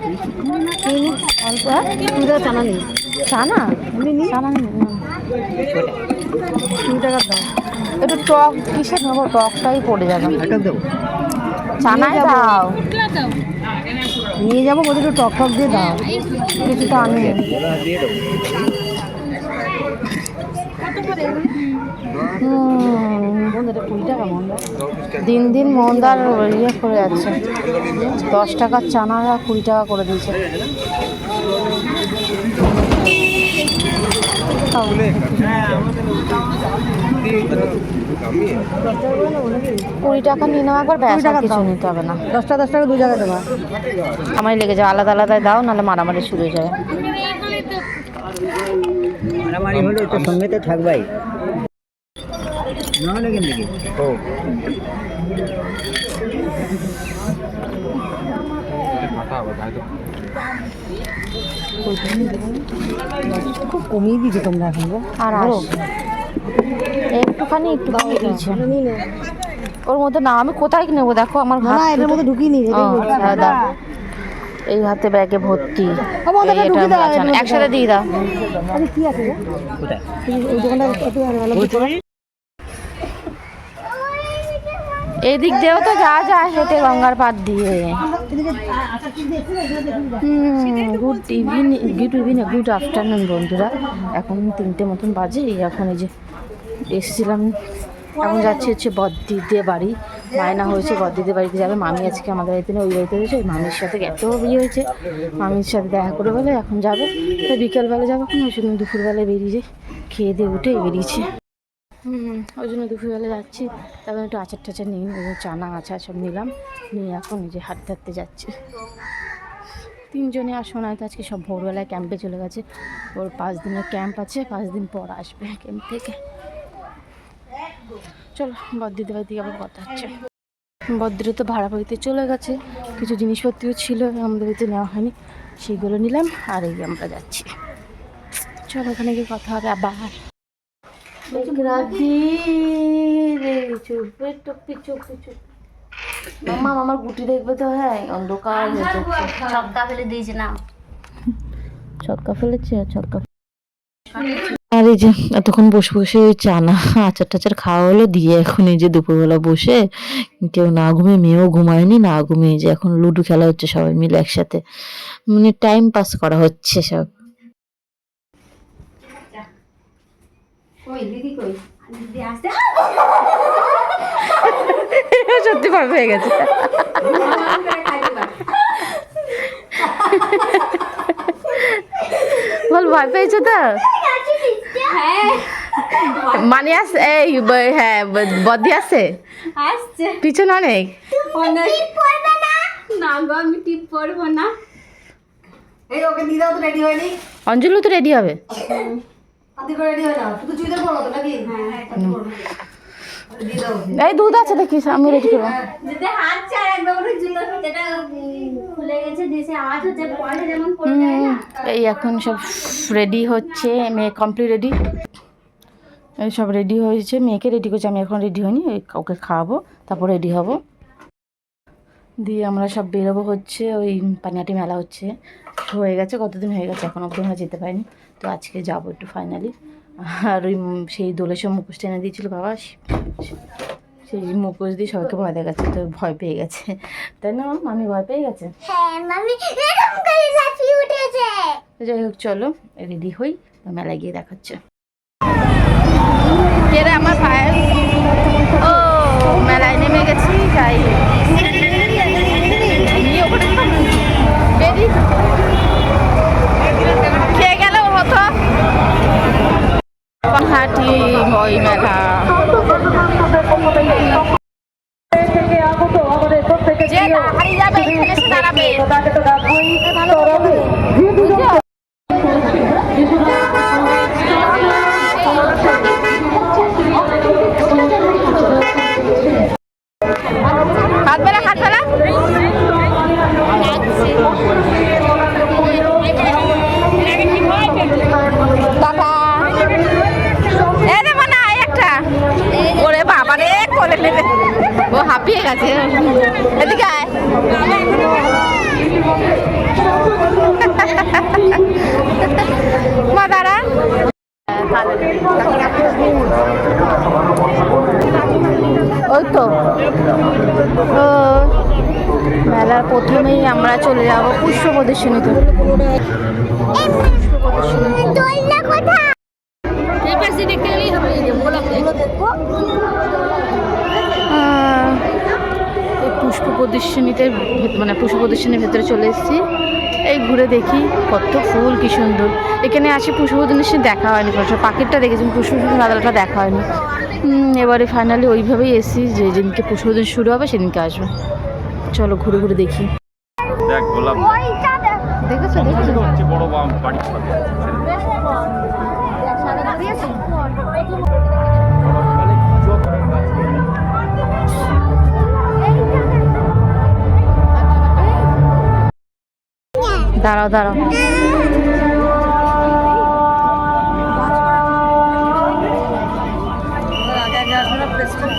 অল্প কুড়ি চানা নেই চানা চানা নেই কুড়ি টাকার একটু টক কিসের নেব টকটাই পড়ে যাবে চানাই দাও নিয়ে যাব বলতে একটু টক টক দিয়ে দাও কিছুটা আনি দিন দিন মন্দার ইয়ে করে যাচ্ছে। দশ টাকার চানারা কুড়ি টাকা করে দিয়েছে। কুড়ি টাকা নিয়ে নেওয়া একবার ব্যাস আর কিছু নিতে হবে না। দশটা দশ টাকা দু জায়গায় দেবা। আমায় লেগে যাবে আলাদা আলাদায় দাও নাহলে মারামারি শুরু হয়ে যাবে। মারামারি হলে তো সঙ্গে তো থাকবাই। না হলে কিন্তু কি ও খুব কমিয়ে দিয়েছে তোমরা এখন আর আস। একটুখানি একটু কমিয়ে দিয়েছে। ওর মধ্যে না আমি কোথায় নেব? দেখো আমার না এটার মধ্যে ঢুকিয়ে নিয়ে ও, হ্যাঁ, এই হাতে ব্যাগে ভর্তি। এর একসাথে দিয়ে দাও। কি আছে গো কোথায় এই- এই দোকানটা কত আর ভালো এই দিক দিয়েও তো যাওয়া যায় হেঁটে গঙ্গার পাড় দিয়ে। Good evening good evening good afternoon বন্ধুরা। এখন তিনটে মতন বাজে, এখন এই যে এসেছিলাম। এখন যাচ্ছি হচ্ছে বদ্দিদের বাড়ি। মায়না হয়েছে বদ্দিদের বাড়িতে যাবে। মামি আজকে আমাদের বাড়িতে ওই বাড়িতে রয়েছে। মামির সাথে এত বিয়ে হয়েছে। মামির সাথে দেখা করে বলে এখন যাবে। তো বিকেলবেলা যাব এখন, ওই জন্য দুপুরবেলায় বেরিয়ে খেয়ে দিয়ে উঠে বেরিয়েছে। ওই জন্য দুপুরবেলা যাচ্ছি। তারপর একটু আচার টাচার নিয়ে নিই চানা আচার সব নিলাম। নিয়ে এখন নিজে যে হাঁটতে যাচ্ছি। তিনজনে আর শোনায় তো আজকে সব ভোরবেলায় ক্যাম্পে চলে গেছে। ওর পাঁচ দিনের ক্যাম্প আছে, পাঁচ দিন পর আসবে ক্যাম্প থেকে। চলো বদ্দিদের বাড়ি থেকে আবার কথা হচ্ছে। বদ্রে তো ভাড়া বাড়িতে চলে গেছে, কিছু জিনিসপত্রও ছিল, আমাদের বাড়িতে নেওয়া হয়নি। সেইগুলো নিলাম, আর এই আমরা যাচ্ছি। চলো, ওখানে গিয়ে কথা হবে, আবার। মামা আমার গুটি দেখবে তো হ্যাঁ অন্ধকার ছক্কা ফেলে দিয়েছে না ছক্কা ফেলেছে ছক্কা আর এই যে এতক্ষণ বসে বসে ওই চানা আচার টাচার খাওয়া হলো দিয়ে এখন এই যে দুপুরবেলা বসে কেউ না ঘুমিয়ে মেয়েও ঘুমায়নি না ঘুমিয়ে যে এখন লুডো খেলা হচ্ছে সবাই মিলে একসাথে। মানে টাইম পাস করা হচ্ছে সব। সত্যি ভয় পেয়ে গেছে। বল ভয় পেয়েছ তো? মানে আস এই হ্যাঁ ব- বদি আছে? আসছে। পিছনে অনেক? না গো টিপ পরবো না। এই ওকে দিয়ে দাও তো রেডি হয়নি। অঞ্জলি তো রেডি হবে। এই দুধ আছে দেখি আমি রেডি করব। না এই এখন সব রেডি হচ্ছে মেয়ে কমপ্লিট রেডি এই সব রেডি হয়েছে মেয়েকে রেডি করছে আমি এখন রেডি হইনি ওই ওকে খাওয়াবো তারপর রেডি হব। দিয়ে আমরা সব বেরোবো হচ্ছে ওই পানিহাটি মেলা হচ্ছে। হয়ে গেছে কতদিন হয়ে গেছে এখন অব্দি আমরা যেতে পারিনি। তো আজকে যাব একটু ফাইনালি আর ওই সেই দোলের সব মুখোশ টেনে দিয়েছিল বাবা সেই মুখোশ দিয়ে সবাইকে ভয় দেখাচ্ছে তো ভয় পেয়ে গেছে। তাই না মামি? ভয় পেয়ে গেছে? হ্যাঁ যাই হোক চলো রেডি হই মেলায় গিয়ে দেখাচ্ছে। কে আমার ভাইয়ের ও মেলায় নেমে গেছি যাই নিয়ে ওখানে বেরি খেয়ে গেল হতো হাঁটি ওই মেলা যে হারিয়ে যাবে এখানে এসে দাঁড়াবে বুঝছ? হাত বেলা হাত বেলা টাটা এ দেবো না এই একটা ওরে বাবা রে কোলে নেবে ও হাঁপিয়ে গেছে এদিকে আয় মা দাঁড়া ওই তো ও মেলার প্রথমেই আমরা চলে যাব পুষ্প প্রদর্শনীতে পুষ্প প্রদর্শনীতে মানে পুষ্প প্রদর্শনীর ভেতরে চলে এসেছি। এই ঘুরে দেখি কত ফুল, কি সুন্দর। এখানে আসে পুষ্প প্রদর্শনী দেখা হয়নি কোনো। পাখিরটা দেখেছি পুষ্প প্রদর্শনী দেখা হয়নি। এবারে ফাইনালি ওইভাবেই এসেছি যে যেদিনকে পুষ্প শুরু হবে, সেদিনকে আসব। চলো ঘুরে ঘুরে দেখি। দেখ গোলাপ। দেখেছ দেখেছ? হচ্ছে বড় বাম বাড়ি দাঁড়াও দাঁড়াও।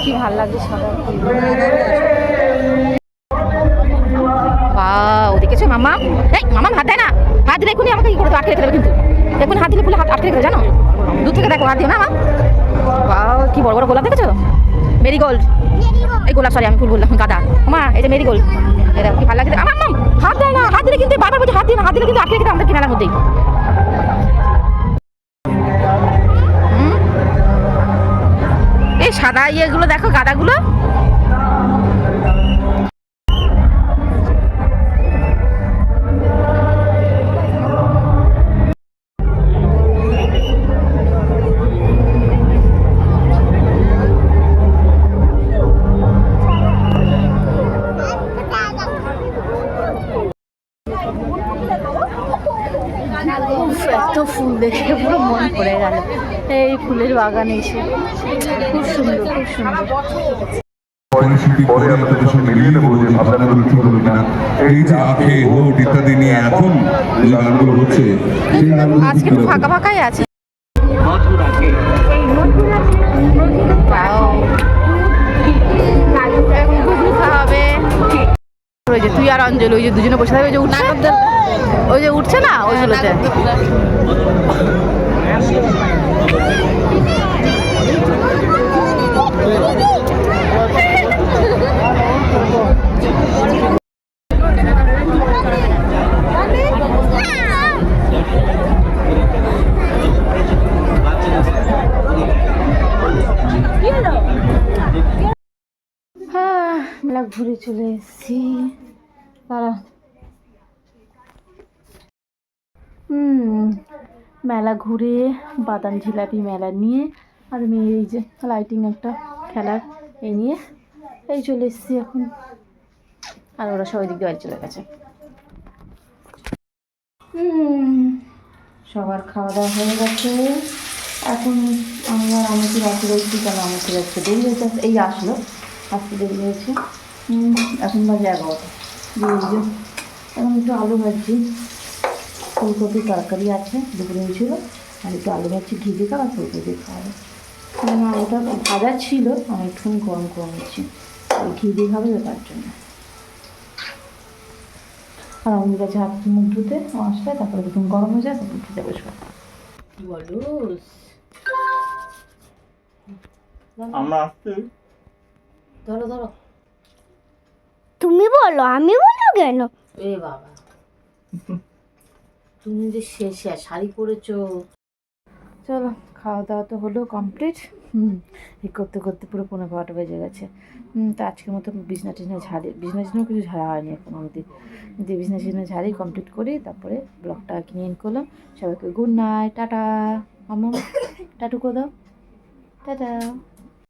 কি ভালো লাগছে সাদা বাও মামা, এই মামা হাত দেয় না। হাত দিলে এখনই আমাকে কি করে আটকে রেখে দেবে কিন্তু। এখন হাত দিলে ফুলে হাত আটকে রেখে জানো? দূর থেকে দেখো হাত দিও না মা। বাও, কি বড় বড় গোলাপ দেখেছ? মেরিগোল্ড। এই গোলাপ সরি আমি ফুল বললাম, গাদা। মা, এই যে মেরিগোল্ড। এটা কি ভালো লাগছে? আমার মাম, হাত দেয় না, হাত দিলে কিন্তু, বারবার বলছে হাত দিও না, হাত দিলে কিন্তু আটকে রেখে আমাদের কিনারার মধ্যেই? এই সাদা ইয়েগুলো দেখো, গাদাগুলো। এত ফুল দেখে পুরো মন পড়ে গেল। এই ফুলের বাগানে এসে। খুব সুন্দর খুব সুন্দর। পরে সঙ্গে মিলিয়ে যে ভাবনাগুলো এই যে আখে হোট ইত্যাদি নিয়ে এখন যে গানগুলো হচ্ছে সেই গানগুলো আজকে। ফাঁকা ফাঁকাই আছে। ওই যে তুই আর অঞ্জলি ওই যে দুজনে বসে থাকবে ওই যে উঠছে? ওই যে উঠছে না? ওইগুলোতে মেলা ঘুরে চলে এসেছি। তারা। মেলা ঘুরে বাদাম জিলাপি মেলা নিয়ে আর আমি এই যে লাইটিং একটা খেলার এই নিয়ে এই চলে এসেছি এখন। আর ওরা সবাই দিক বাড়ি চলে গেছে। সবার খাওয়া দাওয়া হয়ে গেছে। এখন আমি আর আমাকে রাখি রয়েছি কেন আমাকে রাখতে দেরি হয়েছে এই আসলো। আসতে দেরি হয়েছে এখন বাজে এগারোটা। দিয়ে এখন একটু আলু ভাজছি। ফুলকপি তরকারি আছে দুপুরে ছিল। আর একটু আলু ভাজছি ঘি দিয়ে আর ফুলকপি খাওয়াবে কারণ আলুটা ভাজা ছিল আমি একটুখানি গরম করে নিচ্ছি। ঘি দিয়ে খাবে তার জন্য। আর আমি কাছে হাত মুখ ধুতে আসলে তারপরে যখন গরম হয়ে যায় তখন খেতে বসবো বলো আমরা আসতে ধরো ধরো। তুমি বলো আমি বলো কেন? এ বাবা। তুমি যে শেষে আর শাড়ি পরেছো। চলো খাওয়া দাওয়া তো হলো কমপ্লিট হুম এই করতে করতে পুরো পনেরো বারোটা বেজে গেছে। হুম তো আজকের মতো বিছনা টিছনা ঝাড়ি বিছনা টিছনাও কিছু ঝাড়া হয়নি এখন অবধি। যে বিছনা টিছনা ঝাড়ি কমপ্লিট করি তারপরে ব্লগটা কিনে ইন করলাম। সবাইকে গুড নাইট টাটা। মামা টাটু করে দাও। টাটা।